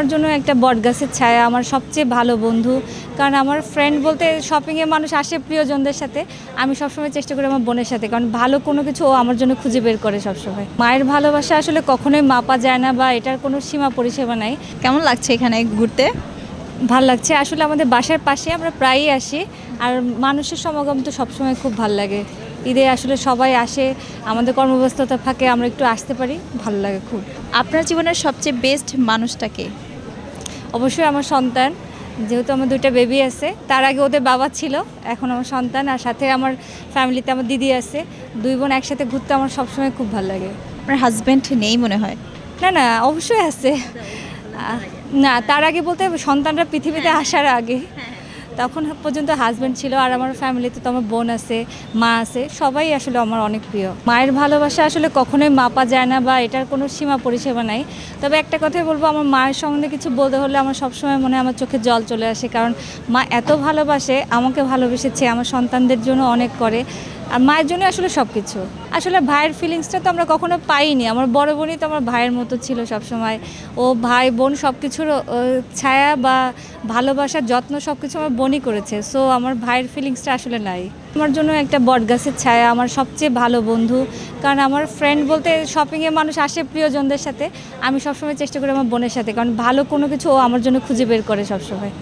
আমার জন্য একটা বটগাছের ছায়া আমার সবচেয়ে ভালো বন্ধু। কারণ আমার ফ্রেন্ড বলতে শপিংয়ে মানুষ আসে প্রিয়জনদের সাথে আমি সবসময় চেষ্টা করি আমার বোনের সাথে। কারণ ভালো কোনো কিছু ও আমার জন্য খুঁজে বের করে সবসময়। মায়ের ভালোবাসা আসলে কখনোই মাপা যায় না বা এটার কোনো সীমা পরিষেবা নাই। কেমন লাগছে এখানে ঘুরতে? ভালো লাগছে। আসলে আমাদের বাসার পাশে আমরা প্রায়ই আসি আর মানুষের সমাগম তো সবসময় খুব ভালো লাগে। ঈদে আসলে সবাই আসে আমাদের কর্মব্যস্ততা ফাঁকে আমরা একটু আসতে পারি ভালো লাগে খুব। আপনার জীবনের সবচেয়ে বেস্ট মানুষটাকে অবশ্যই আমার সন্তান যেহেতু আমার দুইটা বেবি আছে তার আগে ওদের বাবা ছিল এখন আমার সন্তান আর সাথে আমার ফ্যামিলিতে আমার দিদি আছে দুই বোন একসাথে ঘুরতে আমার সবসময় খুব ভালো লাগে। আপনার হাজব্যান্ড নেই মনে হয়? না না অবশ্যই আছে। না তার আগে বলতে সন্তানরা পৃথিবীতে আসার আগে। তখন পর্যন্ত হাজব্যান্ড ছিল আর আমার ফ্যামিলিতে তো আমার বোন আছে, মা আছে, সবাই আসলে আমার অনেক প্রিয়। মায়ের ভালোবাসা আসলে কখনোই মাপা যায় না বা এটার কোনো সীমা পরিষেবা নাই। তবে একটা কথাই বলব, আমার মায়ের সঙ্গে কিছু বলতে হলে আমার সবসময় মনে আমার চোখে জল চলে আসে। কারণ মা এত ভালোবাসে, আমাকে ভালোবেসেছে, আমার সন্তানদের জন্য অনেক করে। আর মায়ের জন্য আসলে সব কিছু আসলে ভাইয়ের ফিলিংসটা তো আমরা কখনো পাইনি। আমার বড় বোনই তো আমার ভাইয়ের মতো ছিল সব সময় ও ভাই, বোন সব কিছুর ছায়া বা ভালোবাসার যত্ন সব কিছু আমার বোনই করেছে। সো আমার ভাইয়ের ফিলিংসটা আসলে নাই। আমার জন্য একটা বটগাছের ছায়া, আমার সবচেয়ে ভালো বন্ধু। কারণ আমার ফ্রেন্ড বলতে শপিংয়ে মানুষ আসে প্রিয়জনদের সাথে। আমি সবসময় চেষ্টা করি আমার বোনের সাথে। কারণ ভালো কোনো কিছু ও আমার জন্য খুঁজে বের করে সবসময়।